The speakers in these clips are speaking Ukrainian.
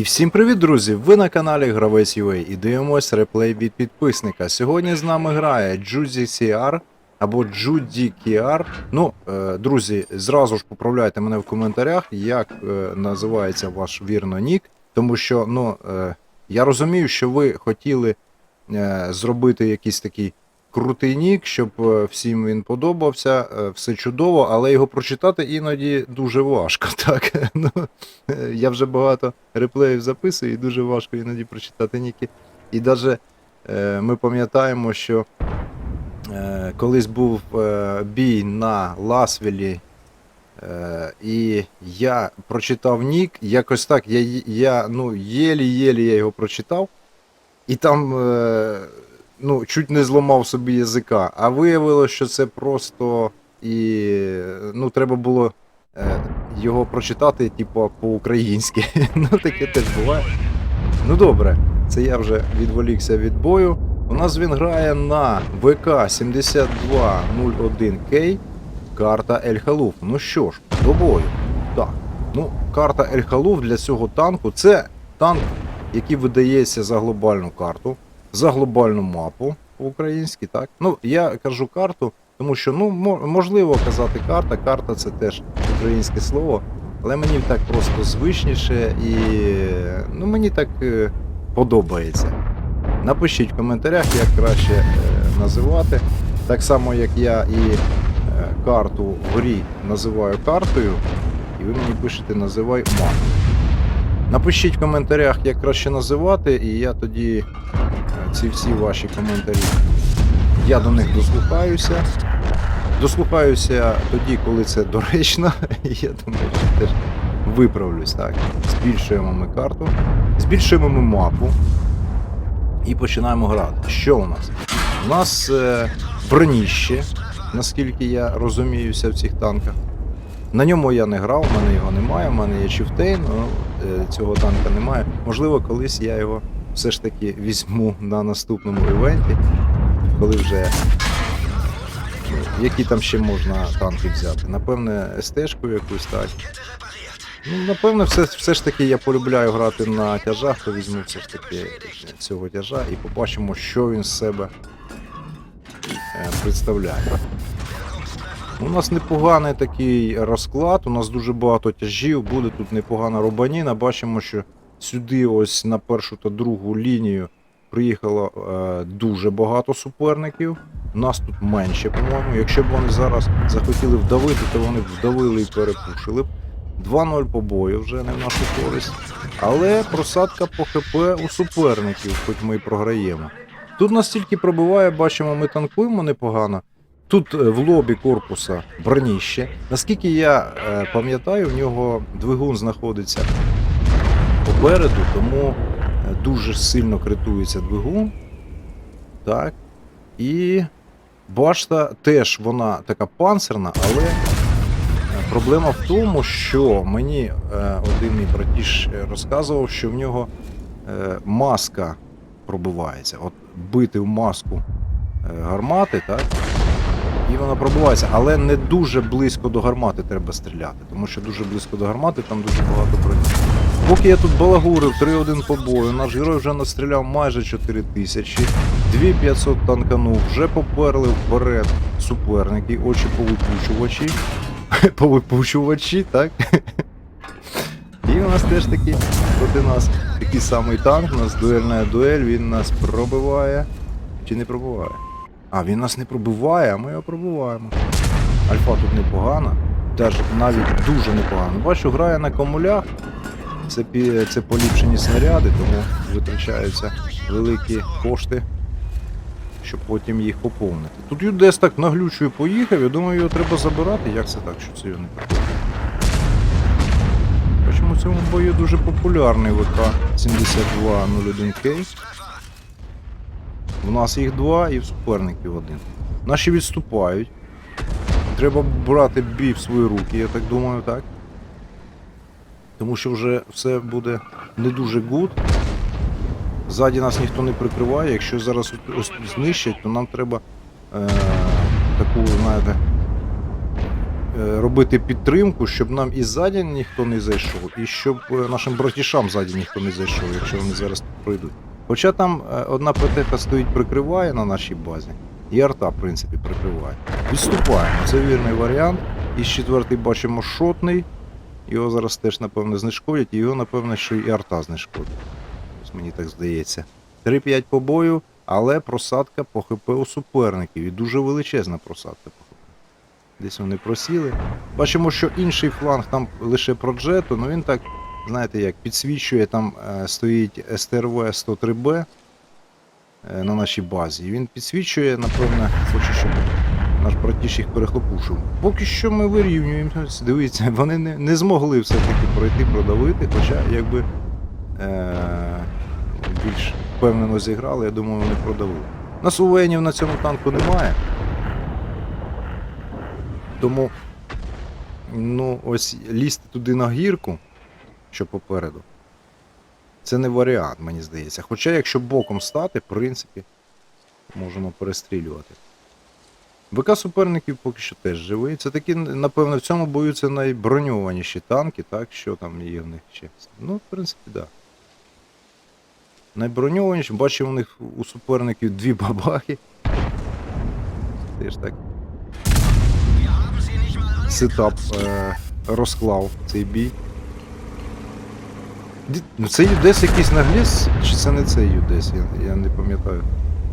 І всім привіт, друзі! Ви на каналі Гравець UA і дивимось реплей від підписника. Сьогодні з нами грає Judy CR або Judy KR. Ну, е, друзі, зразу ж поправляйте мене в коментарях, як е, називається ваш вірно нік, тому що ну, е, я розумію, що ви хотіли зробити якийсь такий крутий нік, щоб е, всім він подобався, е, все чудово, але його прочитати іноді дуже важко. Так? Ну, е, я вже багато реплеїв записую, і дуже важко іноді прочитати ніки. І навіть ми пам'ятаємо, що колись був бій на Ласвелі. Е, і я прочитав нік, якось так, я, я ну, єлі-єлі я його прочитав, і там ну, чуть не зламав собі язика. А виявилося, що це просто і ну, треба було е, його прочитати, типу, по-українськи. ну, таке теж буває. Ну добре, це я вже відволікся від бою. У нас він грає на ВК 7201К. Карта Ель Халуф. Ну що ж, до бою. Так. Ну, карта Ель Халуф для цього танку це танк, який видається за глобальну карту, за глобальну мапу по-українськи, так? Ну, я кажу карту, тому що ну, можливо казати карта. Карта це теж українське слово, але мені так просто звичніше і ну, мені так е, подобається. Напишіть в коментарях, як краще е, називати. Так само, як я і е, карту в грі називаю картою, і ви мені пишете називай мапу. Напишіть в коментарях, як краще називати, і я тоді ці всі ваші коментарі. Я до них дослухаюся. Дослухаюся тоді, коли це доречно. Я думаю, що теж виправлюсь. Так. Збільшуємо ми карту, збільшуємо ми мапу і починаємо грати. Що у нас? У нас е, броніще, наскільки я розуміюся в цих танках. На ньому я не грав, в мене його немає, в мене є Чифтейн, але е, цього танка немає. Можливо, колись я його все ж таки візьму на наступному івенті, коли вже. ну, Які там ще можна танки взяти? Напевне, СТ-шку якусь так. Ну, напевно, все, все ж таки я полюбляю грати на тяжах, то візьму все ж таки цього тяжа і побачимо, що він з себе е, представляє. У нас непоганий такий розклад, у нас дуже багато тяжів, буде тут непогана рубаніна. Бачимо, що сюди, ось на першу та другу лінію, приїхало е, дуже багато суперників. Нас тут менше, по-моєму. Якщо б вони зараз захотіли вдавити, то вони б вдавили і перепушили б. 2-0 по бою вже не в нашу користь. Але просадка по ХП у суперників, хоч ми і програємо. Тут нас тільки пробиває, бачимо, ми танкуємо непогано. Тут е, в лобі корпуса броніще. Наскільки я е, пам'ятаю, в нього двигун знаходиться попереду, тому е, дуже сильно критується двигун. Так. І башта теж вона така панцирна, але е, проблема в тому, що мені е, один мій братіш розказував, що в нього маска пробивається. От бити в маску гармати, так? І вона пробувається, але не дуже близько до гармати треба стріляти, тому що дуже близько до гармати там дуже багато броні. Поки я тут балагурив 3-1 по бою, наш герой вже настріляв майже 4 тисячі, 2500 танканув, вже поперли вперед суперники, очі повипучувачі. Повипучувачі, так? І у нас теж такий проти нас такий самий танк, у нас дуельна дуель, він нас пробиває. Чи не пробиває? А, він нас не пробиває, а ми його пробиваємо. Альфа тут непогана, теж навіть дуже непогано. Бачу, грає на комулях. Це, це поліпшені снаряди, тому витрачаються великі кошти, щоб потім їх поповнити. Тут десь так наглючою поїхав, я думаю, його треба забирати. Як це так, що це його не приходить? Бачимо, в цьому бою дуже популярний ВК 7201К. У нас їх два і в суперників один. Наші відступають. Треба брати бій в свої руки, я так думаю, так. Тому що вже все буде не дуже гуд. Ззаді нас ніхто не прикриває. Якщо зараз знищать, то нам треба е, таку, знаєте, е, робити підтримку, щоб нам і ззаді ніхто не зайшов, і щоб е, нашим братішам ззаді ніхто не зайшов, якщо вони зараз пройдуть. Хоча там е, одна ПТХ стоїть, прикриває на нашій базі, і арта, в принципі, прикриває. Відступаємо, це вірний варіант. І з четвертий бачимо шотний. Його зараз теж, напевно, знешкодять, і його, напевно, що і арта знешкодить. Ось мені так здається. 3-5 по бою, але просадка по ХП у суперників. І дуже величезна просадка по ХП. Десь вони просіли. Бачимо, що інший фланг там лише про джету, ну він так, знаєте як, підсвічує, там е, стоїть СТРВ 103Б е, на нашій базі. І він підсвічує, напевно, хоче, щоб наш братіш їх перехлопушив. Поки що ми вирівнюємося. Дивіться, вони не, не змогли все-таки пройти, продавити, хоча якби е, більш впевнено зіграли, я думаю, вони продавили. Нас УВНів на цьому танку немає. Тому ну, ось лізти туди на гірку, що попереду, це не варіант, мені здається. Хоча, якщо боком стати, в принципі, можемо перестрілювати. ВК суперників поки що теж живий. Це такі, напевно, в цьому бою це найброньованіші танки, так? Що там є в них ще? Ну, в принципі, так. Да. Найброньованіші, бачимо у них у суперників дві бабахи. Теж так. Сетап е, розклав цей бій. Ну це Юдес якийсь нагліс, чи це не цей Юдес, я, я не пам'ятаю.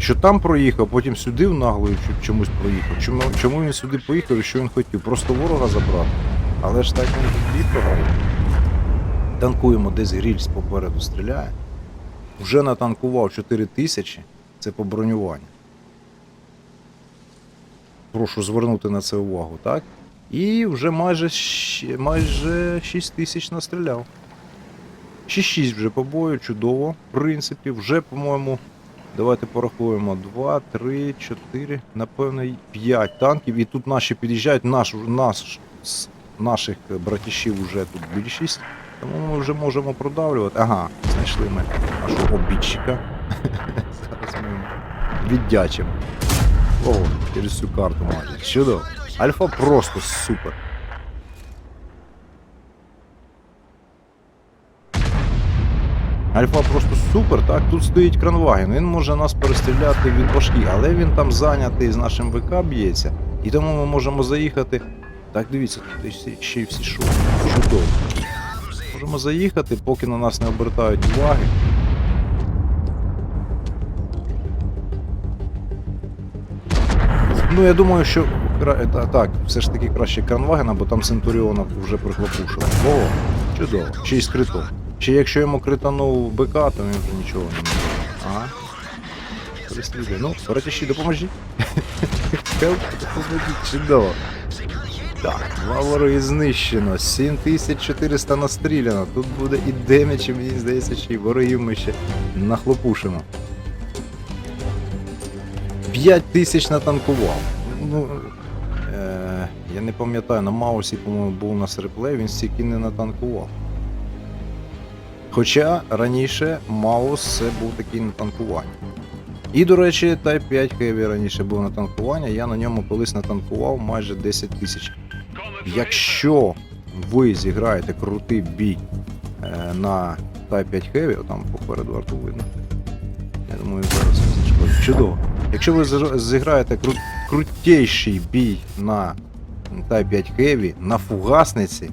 Що там проїхав, потім сюди в наглою чомусь проїхав. Чому, чому він сюди поїхав і що він хотів? Просто ворога забрати. Але ж так він програє. Танкуємо десь грільс попереду стріляє. Вже натанкував 4 тисячі. Це по бронюванню. Прошу звернути на це увагу, так? І вже майже, майже 6 тисяч настріляв. 6-6 вже по бою, чудово. В принципі, вже, по-моєму, давайте порахуємо. 2, 3, 4, напевно, 5 танків. І тут наші під'їжджають, наш, наш, наших братішів вже тут більшість. Тому ми вже можемо продавлювати. Ага, знайшли ми нашого обідчика. Зараз ми віддячимо. Ого, через цю карту мати. Чудово. Альфа просто супер. Альфа просто супер, так? Тут стоїть кранваген, він може нас перестріляти від башки, але він там зайнятий з нашим ВК б'ється, і тому ми можемо заїхати. Так, дивіться, тут ще- й всі шоу. Чудово. Можемо заїхати, поки на нас не обертають уваги. Ну, я думаю, що так, все ж таки краще Кранвагена, бо там Центуріона вже прихлопушив. О, чудово. Ще й з критом. Чи якщо йому кританув БК, то він вже нічого не може. Ага. Переслідує. Ну, братіші, допоможіть. Чудово. Так, два вороги знищено, 7400 настріляно. Тут буде і демедж, і мені здається, ще й ворогів ми ще нахлопушимо. 5 тисяч натанкував. Ну, е, я не пам'ятаю, на Маусі, по-моєму, був у нас реплей, він стільки не натанкував. Хоча раніше Маус це був такий на танкування. І, до речі, Type 5 Heavy раніше був на танкування, я на ньому колись натанкував майже 10 тисяч. Якщо ви зіграєте крутий бій е, на Type 5 Heavy, там попереду арту видно. Я думаю, зараз. Чудово. Якщо ви зіграєте кру- крутейший бій на Type 5 Heavy, на фугасниці,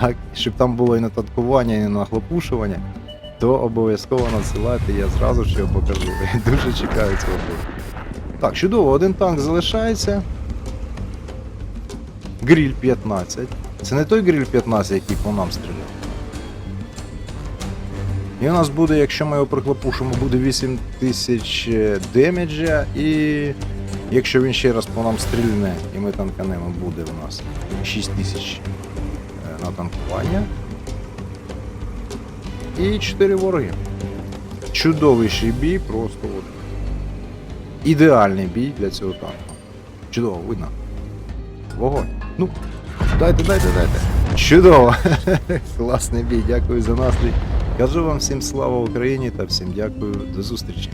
так, щоб там було і на танкування, і на нахлопушування, то обов'язково надсилайте, я зразу ж його покажу. Дуже чекаю цього. Так, чудово, один танк залишається. Гріль 15. Це не той гріль 15, який по нам стріляв. І у нас буде, якщо ми його прихлопушимо, буде 8 тисяч е, демеджа, і якщо він ще раз по нам стрільне і ми танканемо, буде у нас 6 тисяч е, на танкування. І 4 вороги. Чудовийший бій, просто от. Ідеальний бій для цього танку. Чудово, видно. Вогонь. Ну, дайте, дайте, дайте. Чудово! Класний бій, дякую за настрій. Кажу вам всім слава Україні та всім дякую. До зустрічі.